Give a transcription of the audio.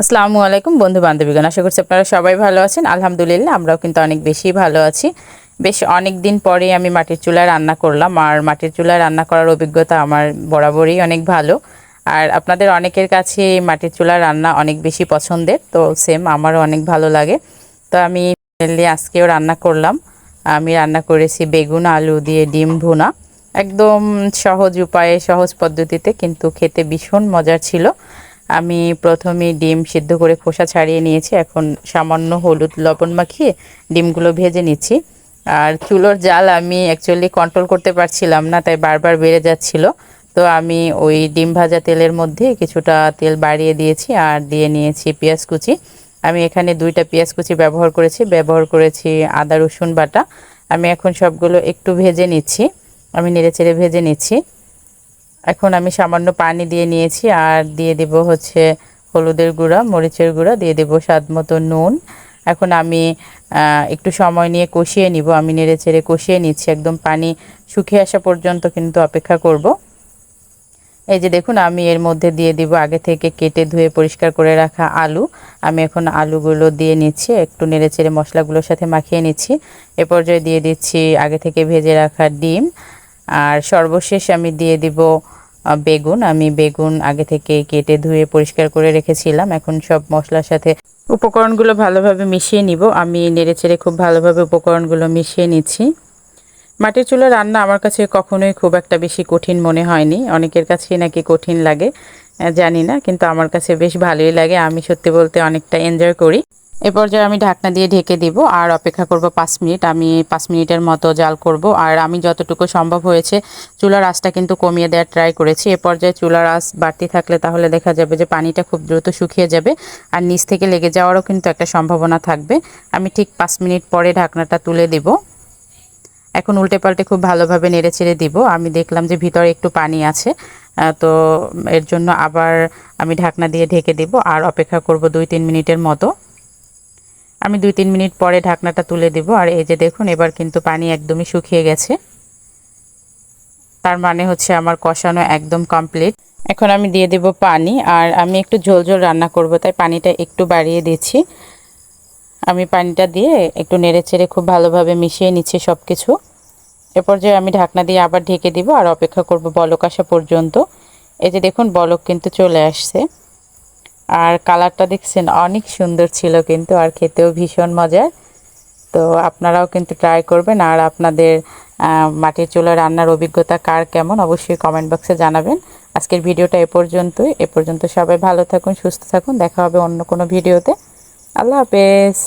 আসসালামু আলাইকুম, বন্ধু বান্ধবীগণ। আশা করছি আপনারা সবাই ভালো আছেন। আলহামদুলিল্লাহ, আমরাও কিন্তু অনেক বেশি ভালো আছি। বেশ অনেক দিন পরে আমি মাটির চুলায় রান্না করলাম, আর মাটির চুলায় রান্না করার অভিজ্ঞতা আমার বরাবরই অনেক ভালো। আর আপনাদের অনেকের কাছে মাটির চুলার রান্না অনেক বেশি পছন্দের, তো সেম আমারও অনেক ভালো লাগে। তো আমি আজকেও রান্না করলাম। আমি রান্না করেছি বেগুন, আলু দিয়ে ডিম ভুনা। একদম সহজ উপায়ে, সহজ পদ্ধতিতে, কিন্তু খেতে ভীষণ মজার ছিল। আমি প্রথমে ডিম সিদ্ধ করে খোসা ছাড়িয়ে নিয়েছি। এখন সামান্য হলুদ লবণ মাখিয়ে ডিমগুলো ভেজে নিচ্ছি। আর চুলোর জাল আমি অ্যাকচুয়ালি কন্ট্রোল করতে পারছিলাম না, তাই বারবার বেড়ে যাচ্ছিল। তো আমি ওই ডিম ভাজা তেলের মধ্যে কিছুটা তেল বাড়িয়ে দিয়েছি আর দিয়ে নিয়েছি পেঁয়াজ কুচি। আমি এখানে দুইটা পেঁয়াজ কুচি ব্যবহার করেছি। ব্যবহার করেছি আদা রসুন বাটা। আমি এখন সবগুলো একটু ভেজে নিচ্ছি। আমি নেড়েচেড়ে ভেজে নিচ্ছি। এখন আমি সামান্য পানি দিয়ে নিয়েছি আর দিয়ে দেব হচ্ছে হলুদের গুঁড়া, মরিচের গুঁড়া, দিয়ে দেব স্বাদ মতো নুন। এখন আমি একটু সময় নিয়ে কষিয়ে নিব। আমি নেড়ে চেড়ে কষিয়ে নিচ্ছি। একদম পানি শুকিয়ে আসা পর্যন্ত কিন্তু অপেক্ষা করব। এই যে দেখুন, আমি এর মধ্যে দিয়ে দিব আগে থেকে কেটে ধুয়ে পরিষ্কার করে রাখা আলু। আমি এখন আলুগুলো দিয়ে নিচ্ছি। একটু নেড়ে চেড়ে মশলাগুলোর সাথে মাখিয়ে নিচ্ছি। এ পর্যায়ে দিয়ে দিচ্ছি আগে থেকে ভেজে রাখা ডিম। আর সর্বশেষ আমি দিয়ে দিব বেগুন। আমি বেগুন আগে থেকে কেটে ধুয়ে পরিষ্কার করে রেখেছিলাম। এখন সব মশলার সাথে উপকরণগুলো ভালোভাবে মিশিয়ে নিব। আমি নেড়ে চেড়ে খুব ভালোভাবে উপকরণগুলো মিশিয়ে নিচ্ছি। মাটির চুলা রান্না আমার কাছে কখনোই খুব একটা বেশি কঠিন মনে হয়নি। অনেকের কাছেই নাকি কঠিন লাগে জানি না, কিন্তু আমার কাছে বেশ ভালোই লাগে। আমি সত্যি বলতে অনেকটা এনজয় করি। এ পর্যায়ে আমি ঢাকনা দিয়ে ঢেকে দিব আর অপেক্ষা করব পাঁচ মিনিট। আমি পাঁচ মিনিটের মতো জাল করব আর আমি যতটুকু সম্ভব হয়েছে চুলার আঁচটা কিন্তু কমিয়ে দেওয়ার ট্রাই করেছি। এ পর্যায়ে চুলার আঁচ বাড়তি থাকলে তাহলে দেখা যাবে যে পানিটা খুব দ্রুত শুকিয়ে যাবে আর নিচ থেকে লেগে যাওয়ারও কিন্তু একটা সম্ভাবনা থাকবে। আমি ঠিক পাঁচ মিনিট পরে ঢাকনাটা তুলে দেব। এখন উল্টে পাল্টে খুব ভালোভাবে নেড়ে চেড়ে দিব। আমি দেখলাম যে ভিতরে একটু পানি আছে তো এর জন্য আবার আমি ঢাকনা দিয়ে ঢেকে দেব আর অপেক্ষা করব দুই তিন মিনিটের মতো। আমি দুই তিন মিনিট পরে ঢাকনাটা তুলে দেব। আর এই যে দেখুন, এবার কিন্তু পানি একদমই শুকিয়ে গেছে। তার মানে হচ্ছে আমার কষানো একদম কমপ্লিট এখন আমি দিয়ে দেব পানি, আর আমি একটু ঝোল ঝোল রান্না করব, তাই পানিটা একটু বাড়িয়ে দিচ্ছি। আমি পানিটা দিয়ে একটু নেড়ে চেড়ে খুব ভালোভাবে মিশিয়ে নিচ্ছি সব কিছু এ পর্যায়ে আমি ঢাকনা দিয়ে আবার ঢেকে দিব, আর অপেক্ষা করব বলক আসা পর্যন্ত। এই যে দেখুন, বলক কিন্তু চলে আসছে। আর কালারটা দেখছেন অনেক সুন্দর ছিল কিন্তু, আর খেতেও ভীষণ মজার তো আপনারাও কিন্তু ট্রাই করবেন, আর আপনাদের মাটির চুলা রান্নার অভিজ্ঞতা কার কেমন অবশ্যই কমেন্ট বক্সে জানাবেন। আজকের ভিডিওটা এ পর্যন্তই। এ পর্যন্ত সবাই ভালো থাকুন, সুস্থ থাকুন। দেখা হবে অন্য কোনো ভিডিওতে। আল্লাহ হাফেজ।